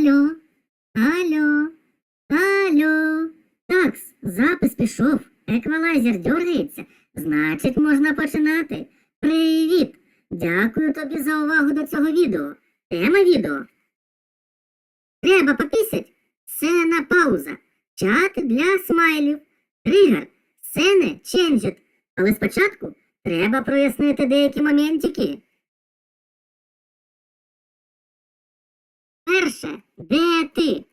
Алло, алло, алло. Такс, запис пішов. Еквалайзер дергається. Значить, можна починати. Привіт! Дякую тобі за увагу до цього відео. Тема відео. Треба попісять. Сцена пауза. Чат для смайлів. Тригер. Сцени ченджит. Але спочатку треба прояснити деякі моментики. Перше, де ти?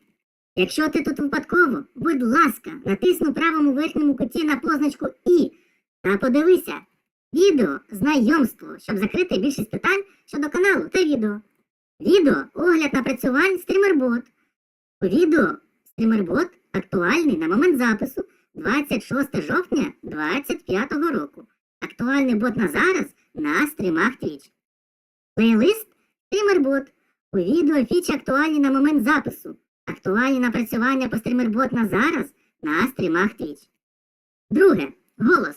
Якщо ти тут випадково, будь ласка, натисну в правому верхньому куті на позначку І та подивися відео знайомство, щоб закрити більшість питань щодо каналу та відео. Відео огляд напрацювань стрімербот. У відео стрімербот актуальний на момент запису 26 жовтня 2025 року. Актуальний бот на зараз на стрімах Twitch. Плейлист стрімербот. У відео фічі актуальні на момент запису. Актуальні напрацювання по стрімербот на зараз на стрімах Twitch. Друге. Голос.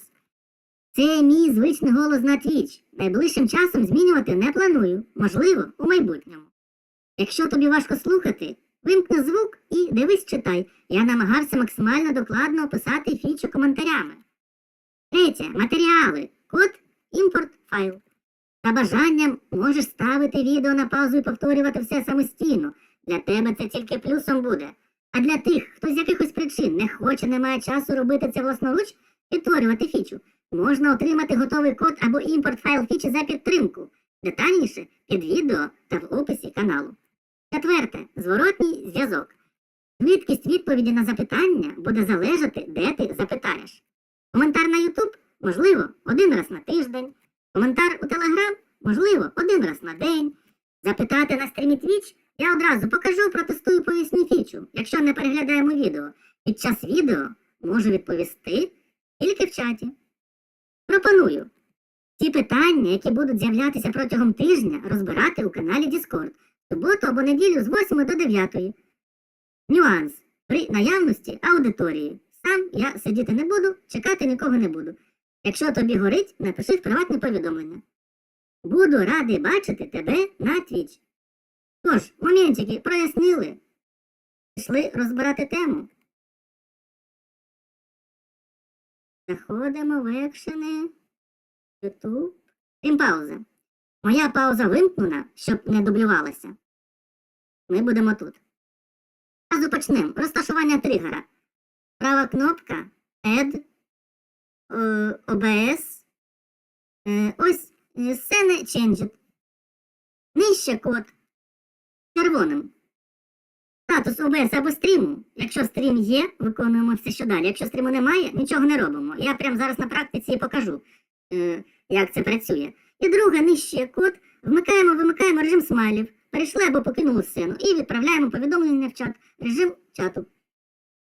Це мій звичний голос на Twitch. Найближчим часом змінювати не планую. Можливо, у майбутньому. Якщо тобі важко слухати, вимкни звук і дивись читай. Я намагався максимально докладно описати фічу коментарями. Третє. Матеріали. Код імпорт файл. За бажанням можеш ставити відео на паузу і повторювати все самостійно. Для тебе це тільки плюсом буде. А для тих, хто з якихось причин не хоче, не має часу робити це власноруч, відтворювати фічу, можна отримати готовий код або імпорт файл фічі за підтримку. Детальніше під відео та в описі каналу. Четверте. Зворотній зв'язок. Швидкість відповіді на запитання буде залежати, де ти запитаєш. Коментар на YouTube можливо один раз на тиждень. Коментар у Telegram можливо один раз на день. Запитати на стрімі Twitch я одразу покажу, протестую, поясню фічу, якщо не переглядаємо відео. Під час відео можу відповісти тільки в чаті. Пропоную ті питання, які будуть з'являтися протягом тижня, розбирати у каналі Discord суботу або неділю з 8 до 9. Нюанс. При наявності аудиторії. Сам я сидіти не буду, чекати нікого не буду. Якщо тобі горить, напиши в приватне повідомлення. Буду радий бачити тебе на Twitch. Тож, моментики прояснили. Пішли розбирати тему. Заходимо в екшени. Ютуб. Крім пауза. Моя пауза вимкнена, щоб не дублювалася. Ми будемо тут. Разу почнемо. Розташування тригера. Права кнопка Add, OBS. Е, Ось е, сцени Changed. Нижче код червоним. Статус OBS або стріму. Якщо стрім є, виконуємо все, що далі. Якщо стріму немає, нічого не робимо. Я прямо зараз на практиці і покажу, е, як це працює. І друге, нижче код. Вмикаємо, вимикаємо режим смайлів. Перейшли або покинули сцену і відправляємо повідомлення в чат. Режим чату.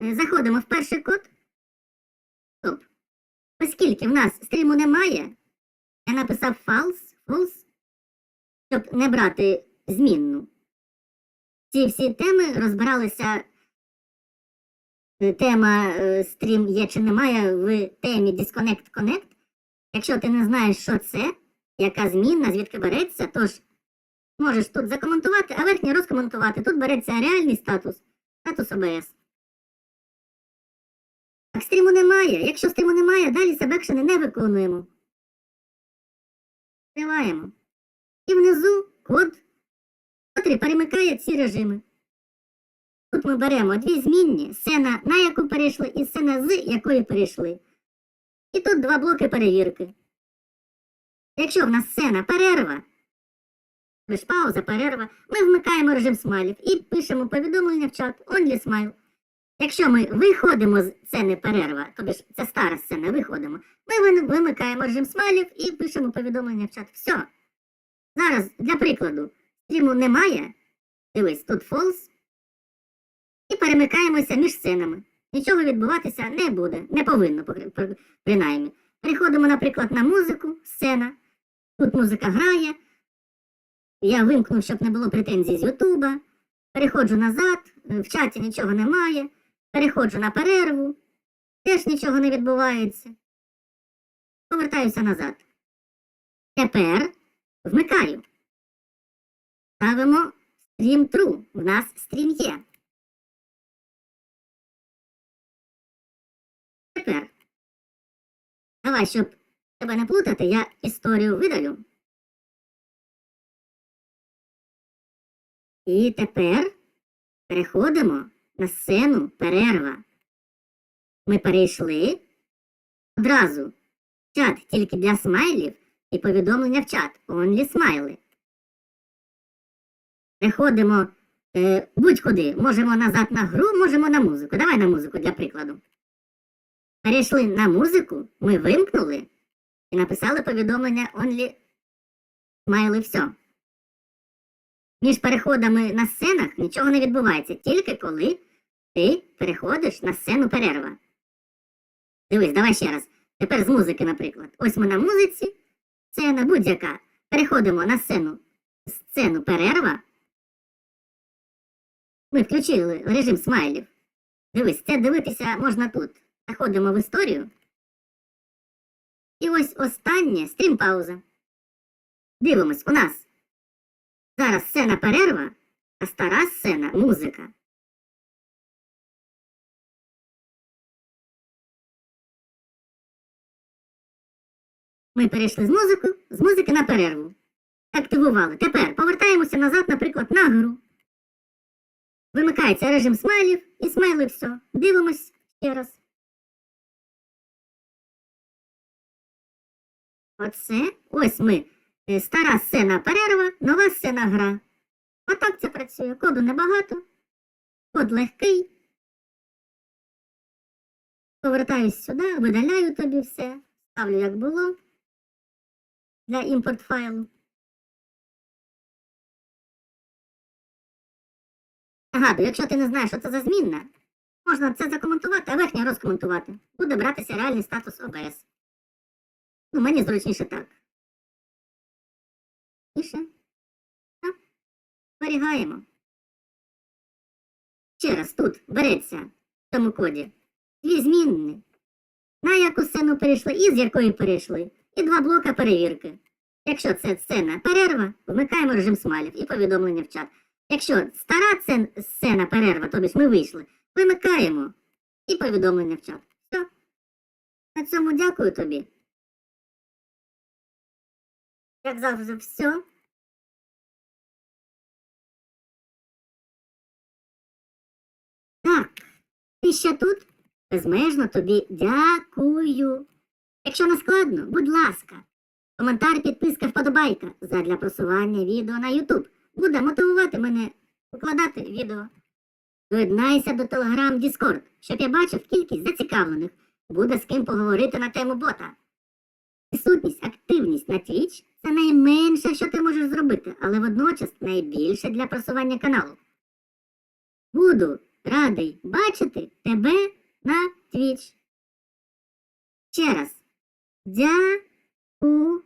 Е, Заходимо в перший код. Стоп. Оскільки в нас стріму немає, я написав false, false, щоб не брати змінну. Ці всі теми розбиралися. Тема е, стрім є чи немає в темі Disconnect Connect. Якщо ти не знаєш, що це, яка змінна, звідки береться, тож можеш тут закоментувати, а верхній розкоментувати. Тут береться реальний статус, статус ОБС. Так, стріму немає. Якщо стріму немає, далі себекшени не виконуємо. Триваємо. І внизу код, котрий перемикає ці режими. Тут ми беремо дві змінні, сцена, на яку перейшли, і сцена, з якої перейшли. І тут два блоки перевірки. Якщо в нас сцена перерва, лиш пауза, перерва, ми вмикаємо режим смайлів і пишемо повідомлення в чат only smile. Якщо ми виходимо з сцени перерва, тобі ж це стара сцена, виходимо, ми вимикаємо режим смайлів і пишемо повідомлення в чат. Все. Зараз, для прикладу, стріму немає. Дивись, тут false. І перемикаємося між сценами. Нічого відбуватися не буде, не повинно, принаймні. Переходимо, наприклад, на музику, сцена. Тут музика грає. Я вимкнув, щоб не було претензій з Ютуба. Переходжу назад, в чаті нічого немає. Переходжу на перерву. Теж нічого не відбувається. Повертаюся назад. Тепер вмикаю. Ставимо Стрім true. В нас стрім є. Тепер. Давай, щоб тебе не плутати, я історію видалю. І тепер переходимо на сцену перерва. Ми перейшли одразу. Чат тільки для смайлів і повідомлення в чат. Only смайли. Переходимо е, будь-куди. Можемо назад на гру, можемо на музику. Давай на музику для прикладу. Перейшли на музику, ми вимкнули і написали повідомлення Only смайли все. Між переходами на сценах нічого не відбувається, тільки коли ти переходиш на сцену перерва. Дивись, давай ще раз. Тепер з музики, наприклад. Ось ми на музиці, сцена будь-яка. Переходимо на сцену, сцену перерва. Ми включили режим смайлів. Дивись, це дивитися можна тут. Заходимо в історію. І ось останнє стрім пауза. Дивимось, у нас зараз сцена перерва, а стара сцена музика. Ми перейшли з музику, з музики на перерву. Активували. Тепер повертаємося назад, наприклад, на гру. Вимикається режим смайлів і смайли все. Дивимось ще раз. Оце ось ми. Е, Стара сцена перерва, нова сцена гра. Отак це працює. Коду небагато. Код легкий. Повертаюсь сюди, видаляю тобі все. Ставлю як було для імпорт файлу. Нагадую, якщо ти не знаєш, що це за змінна, можна це закоментувати, а верхня розкоментувати. Буде братися реальний статус ОБС. Ну, мені зручніше так. Тише. Так. Зберігаємо. Ще раз тут береться в цьому коді дві змінні. На яку сцену перейшли і з якої перейшли. І два блока перевірки. Якщо це сцена перерва, вмикаємо режим смайлів і повідомлення в чат. Якщо стара цен- сцена перерва, тобі ж ми вийшли, вимикаємо і повідомлення в чат. Все. На цьому дякую тобі. Як завжди, все. Так, ти ще тут? Безмежно тобі дякую. Якщо не складно, будь ласка, коментар, підписка, вподобайка задля просування відео на YouTube. Буде мотивувати мене викладати відео. Доєднайся до Telegram Discord, щоб я бачив кількість зацікавлених. Буде з ким поговорити на тему бота. Присутність, активність на Twitch – це найменше, що ти можеш зробити, але водночас найбільше для просування каналу. Буду радий бачити тебе на Twitch. Ще раз. Дякую.